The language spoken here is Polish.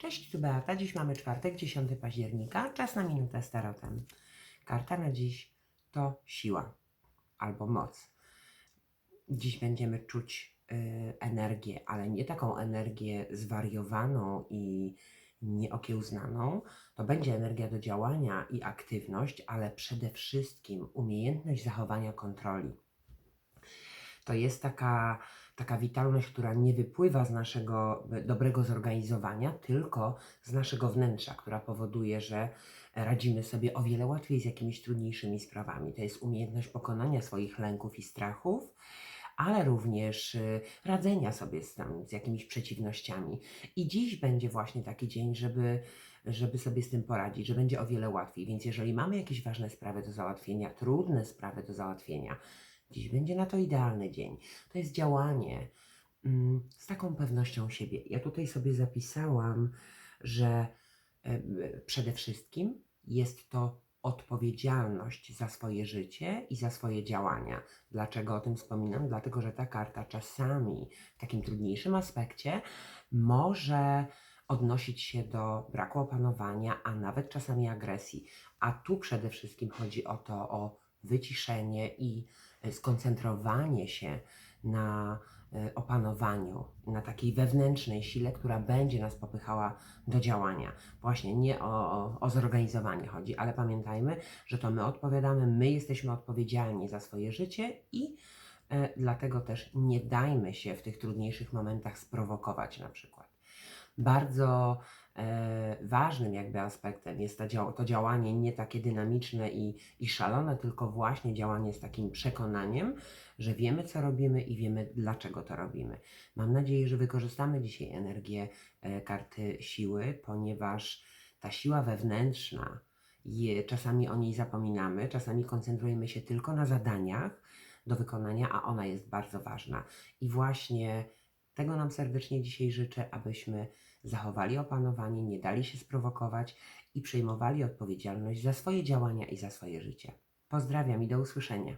Cześć, tu Beata. Dziś mamy czwartek, 10 października. Czas na minutę z tarotem. Karta na dziś to siła albo moc. Dziś będziemy czuć y, energię, ale nie taką energię zwariowaną i nieokiełznaną. To będzie energia do działania i aktywność, ale przede wszystkim umiejętność zachowania kontroli. To jest taka, taka witalność, która nie wypływa z naszego e, dobrego zorganizowania, tylko z naszego wnętrza, która powoduje, że radzimy sobie o wiele łatwiej z jakimiś trudniejszymi sprawami. To jest umiejętność pokonania swoich lęków i strachów, ale również y, radzenia sobie z, tam, z jakimiś przeciwnościami. I dziś będzie właśnie taki dzień, żeby, żeby sobie z tym poradzić, że będzie o wiele łatwiej. Więc jeżeli mamy jakieś ważne sprawy do załatwienia, trudne sprawy do załatwienia, dziś będzie na to idealny dzień. To jest działanie mm, z taką pewnością siebie. Ja tutaj sobie zapisałam, że e, przede wszystkim jest to odpowiedzialność za swoje życie i za swoje działania. Dlaczego o tym wspominam? Dlatego, że ta karta czasami w takim trudniejszym aspekcie może odnosić się do braku opanowania, a nawet czasami agresji. A tu przede wszystkim chodzi o to, o wyciszenie i e, skoncentrowanie się na e, opanowaniu, na takiej wewnętrznej sile, która będzie nas popychała do działania. Właśnie nie o, o, zorganizowanie chodzi, ale pamiętajmy, że to my odpowiadamy, my jesteśmy odpowiedzialni za swoje życie i e, dlatego też nie dajmy się w tych trudniejszych momentach sprowokować na przykład. Bardzo ważnym jakby aspektem jest to działanie nie takie dynamiczne i, i szalone, tylko właśnie działanie z takim przekonaniem, że wiemy co robimy i wiemy dlaczego to robimy. Mam nadzieję, że wykorzystamy dzisiaj energię e, karty siły, ponieważ ta siła wewnętrzna, je, czasami o niej zapominamy, czasami koncentrujemy się tylko na zadaniach do wykonania, a ona jest bardzo ważna. I właśnie tego nam serdecznie dzisiaj życzę, abyśmy zachowali opanowanie, nie dali się sprowokować i przejmowali odpowiedzialność za swoje działania i za swoje życie. Pozdrawiam i do usłyszenia.